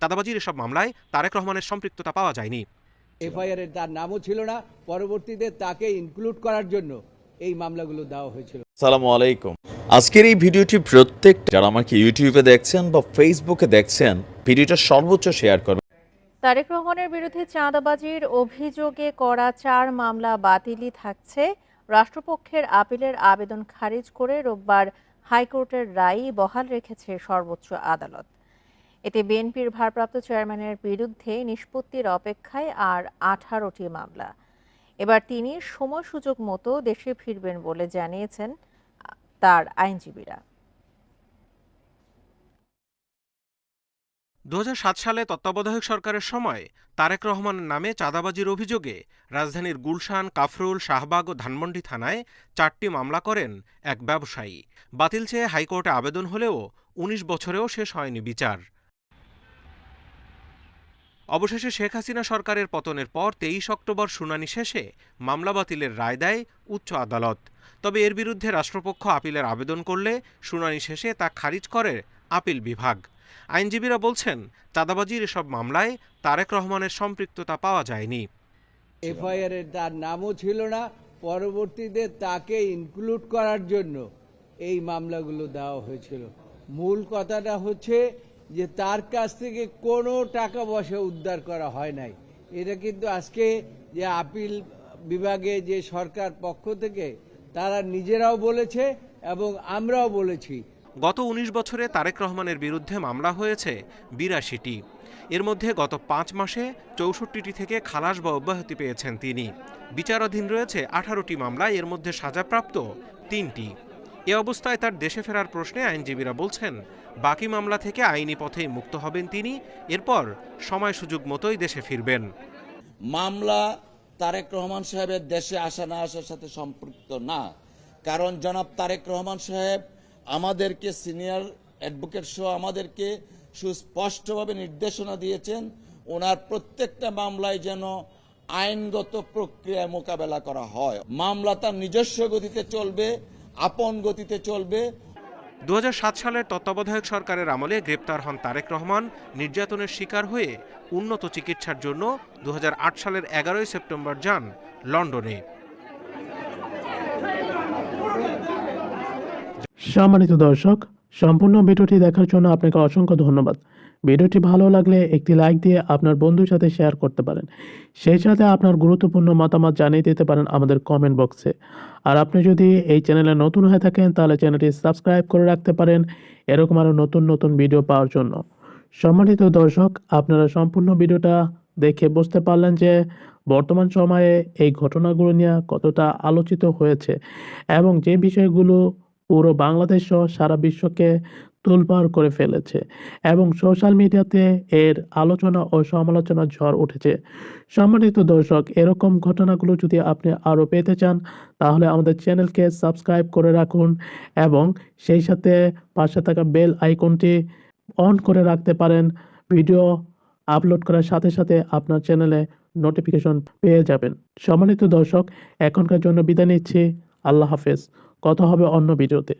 চাঁদাবাজির এসব মামলায় তারেক রহমানের সম্পৃক্ততা পাওয়া যায়নি। এফআইআর এর তার নামও ছিল না পরবর্তীতে তাকে ইনক্লুড করার জন্য এই মামলাগুলো দেওয়া হয়েছিল। সালামু আলাইকুম। আজকের এই ভিডিওটি প্রত্যেক যারা আমাকে ইউটিউবে দেখছেন বা ফেসবুকে দেখছেন ভিডিওটা সর্বোচ্চ শেয়ার করবেন। তারেক রহমানের বিরুদ্ধে চাঁদাবাজির অভিযোগে করা চার মামলা বাতিলই থাকছে। রাষ্ট্রপক্ষের আপিলের আবেদন খারিজ করে রোববার হাইকোর্টের রায় বহাল রেখেছে সর্বোচ্চ আদালত। এতে বিএনপির ভারপ্রাপ্ত চেয়ারম্যানের বিরুদ্ধে নিষ্পত্তির অপেক্ষায় আর আঠারোটি মামলা। এবার তিনি সময় সুযোগ মতো দেশে ফিরবেন বলে জানিয়েছেন তার আইনজীবীরা। দুহাজার সাত সালে তত্ত্বাবধায়ক সরকারের সময় তারেক রহমানের নামে চাঁদাবাজির অভিযোগে রাজধানীর গুলশান, কাফরুল, শাহবাগ ও ধানমন্ডি থানায় চারটি মামলা করেন এক ব্যবসায়ী। বাতিল চেয়ে হাইকোর্টে আবেদন হলেও ১৯ বছরেও শেষ হয়নি বিচার। অবশেষে শেখ হাসিনা সরকারের পতনের পর তেইশ অক্টোবর শুনানি শেষে মামলা বাতিলের রায় দেয় উচ্চ আদালত। তবে এর বিরুদ্ধে রাষ্ট্রপক্ষ আপিলের আবেদন করলে শুনানি শেষে তা খারিজ করে আপিল বিভাগ। আইনজীবীরা বলছেন, চাঁদাবাজির এসব মামলায় তারেক রহমানের সম্পৃক্ততা পাওয়া যায়নি। এফআইআর এর তার নামও ছিল না, পরবর্তীতে তাকে ইনক্লুড করার জন্য এই মামলাগুলো দেওয়া হয়েছিল। মূল কথাটা হচ্ছে যে তার কাছ থেকে কোনো টাকা পয়সা উদ্ধার করা হয় নাই। এটা কিন্তু আজকে যে আপিল বিভাগে যে সরকার পক্ষ থেকে তারা নিজেরাও বলেছে এবং আমরাও বলেছি। গত ১৯ বছরে তারেক রহমানের বিরুদ্ধে মামলা হয়েছে বিরাশিটি। এর মধ্যে গত পাঁচ মাসে চৌষট্টিটি থেকে খালাস বা অব্যাহতি পেয়েছেন তিনি। বিচারাধীন রয়েছে আঠারোটি মামলায়, এর মধ্যে সাজাপ্রাপ্ত তিনটি। এ অবস্থায় তার দেশে ফেরার প্রশ্নে আইনজীবীরা বলছেন, বাকি মামলা থেকে আইনি পথেই মুক্ত হবেন তিনি, এরপর সময় সুযোগ মতোই দেশে ফিরবেন। মামলা তারেক রহমান সাহেবের দেশে আসা না আসার সাথে সম্পৃক্ত না। কারণ জনাব তারেক রহমান সাহেব আমাদেরকে সিনিয়র অ্যাডভোকেট সহ আমাদেরকে সুস্পষ্টভাবে নির্দেশনা দিয়েছেন, ওনার প্রত্যেকটা মামলায় যেন আইনগত প্রক্রিয়ায় মোকাবেলা করা হয়। মামলা তার নিজস্ব গতিতে চলবে আপন গতিতে চলবে। দু সালের তত্ত্বাবধায়ক সরকারের আমলে গ্রেপ্তার হন তারেক রহমান। নির্যাতনের শিকার হয়ে উন্নত চিকিৎসার জন্য দু হাজার আট সালের এগারোই সেপ্টেম্বর যান লন্ডনে। সম্মানিত দর্শক সম্পূর্ণ ভিডিওটি দেখার জন্য আপনাকে অসংখ্য ধন্যবাদ। ভিডিওটি ভালো লাগলে একটি লাইক দিয়ে আপনার বন্ধুর সাথে শেয়ার করতে পারেন। সেই সাথে আপনার গুরুত্বপূর্ণ মতামত জানিয়ে দিতে পারেন আমাদের কমেন্ট বক্সে আর আপনি যদি এই চ্যানেলে নতুন হয়ে থাকেন, তাহলে চ্যানেলটি সাবস্ক্রাইব করে রাখতে পারেন এরকম আরও নতুন নতুন ভিডিও পাওয়ার জন্য। সম্মানিত দর্শক, আপনারা সম্পূর্ণ ভিডিওটা দেখে বুঝতে পারলেন যে বর্তমান সময়ে এই ঘটনাগুলো নিয়ে কতটা আলোচিত হয়েছে এবং যে বিষয়গুলো পুরো বাংলাদেশ সহ সারা বিশ্বকে তোলপাড় করে ফেলেছে এবং সোশ্যাল মিডিয়াতে এর আলোচনা ও সমালোচনা ঝড় উঠেছে। সম্মানিত দর্শক, এরকম ঘটনাগুলো যদি আপনি আরও পেতে চান, তাহলে আমাদের চ্যানেলকে সাবস্ক্রাইব করে রাখুন এবং সেই সাথে পাশে থাকা বেল আইকনটি অন করে রাখতে পারেন। ভিডিও আপলোড করার সাথে সাথে আপনার চ্যানেলে নোটিফিকেশন পেয়ে যাবেন। সম্মানিত দর্শক, এখনকার জন্য বিদায় নিচ্ছি। আল্লাহ হাফেজ। কথা হবে অন্য ভিডিওতে।